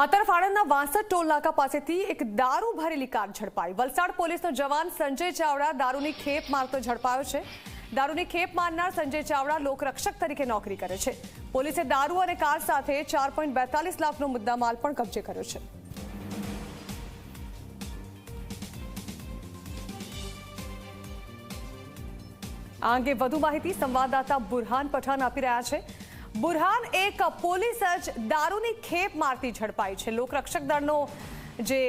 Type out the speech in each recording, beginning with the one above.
આ તરફ આણંદના વાંસદ ટોલ નાકા પાસેથી એક દારૂ ભરેલી કાર ઝડપાઈ. વલસાડ પોલીસનો જવાન સંજય ચાવડા દારૂની ખેપ મારતો ઝડપાયો છે. દારૂની ખેપ મારનાર સંજય ચાવડા લોકરક્ષક તરીકે નોકરી કરે છે. પોલીસે દારૂ અને કાર સાથે ચાર પોઈન્ટ બેતાલીસ લાખનો મુદ્દામાલ પણ કબજે કર્યો છે. આ અંગે વધુ માહિતી સંવાદદાતા બુરહાન પઠાણ આપી રહ્યા છે. બુરહાન એક પોલીસ જ દારૂની ખેપ મારતી ઝડપાઈ છે. લોકરક્ષક દળનો જે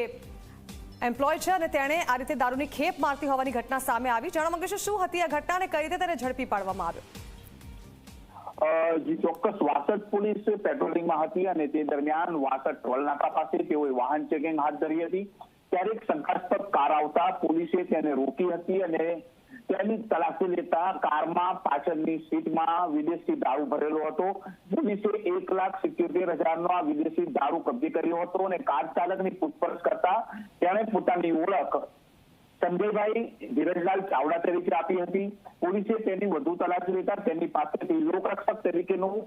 એમ્પ્લોય છે અને તેણે આ રીતે દારૂની ખેપ મારતી હોવાની ઘટના સામે આવી. જાણવા માંગે છે શું હતી આ ઘટના અને કઈ રીતે તેને ઝડપી પાડવામાં આવ્યો? ચોક્કસ વાસદ પોલીસ પેટ્રોલિંગમાં હતી અને તે દરમિયાન વાસદ ટોલનાકા પાસે તેઓએ વાહન ચેકિંગ હાથ ધરી હતી. ત્યારે એક શંકાસ્પદ કાર આવતા પોલીસે તેને રોકી હતી અને તેની તલાશી લેતા કારમાં પાછળની સીટમાં વિદેશી દારૂ ભરેલો હતો. પોલીસે એક લાખ સિત્યોતેર હજારનો આ વિદેશી દારૂ કબજે કર્યો હતો અને કાર ચાલકની પૂછપરછ કરતા તેણે પોતાની ઓળખ સંજયભાઈ ધીરજલાલ ચાવડા તરીકે આપી હતી. પોલીસે તેની વધુ તલાશી લેતા તેની પાસેથી લોકરક્ષક તરીકેનું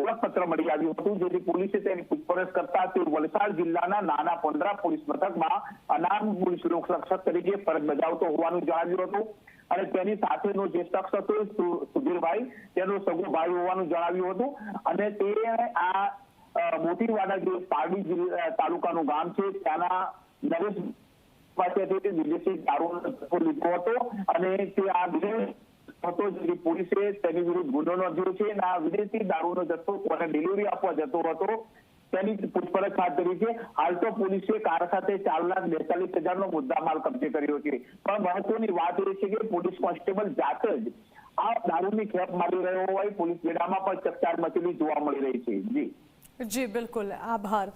ઓળખપત્ર મળી આવ્યું હતું, જેથી પોલીસે તેની પૂછપરછ કરતા તે વલસાડ જિલ્લાના નાના પોંડરા પોલીસ મથકમાં અનામ પોલીસ લોકરક્ષક તરીકે ફરજ બજાવતો હોવાનું જણાવ્યું હતું. અને તેની સાથેનો જે શખ્સ હતો સુધીરભાઈ, તેનો સગો ભાઈ હોવાનું જણાવ્યું હતું. અને તે આ મોતીવાડા જે પારડી તાલુકાનું ગામ છે, ત્યાંના નરેશ પાસેથી વિદેશી દારૂનો લીધો હતો. અને તે આ હતો જેથી પોલીસે તેની વિરુદ્ધ ગુનો નોંધ્યો છે અને આ વિદેશી દારૂનો જથ્થો કોને ડિલિવરી આપવા જતો હતો. તેની પૂછપરછ હાથ ધરી છે. હાલ તો પોલીસે કાર સાથે ચાર લાખ બેતાલીસ હજારનો મુદ્દામાલ કબજે કર્યો છે. પણ મહત્વની વાત એ છે કે પોલીસ કોન્સ્ટેબલ જાત જ આ દારૂની ખેપ મારી રહ્યો હોય. પોલીસ બેડામાં પણ ચકચાર મચેલી જોવા મળી રહી છે. જી. જી, બિલકુલ. આભાર.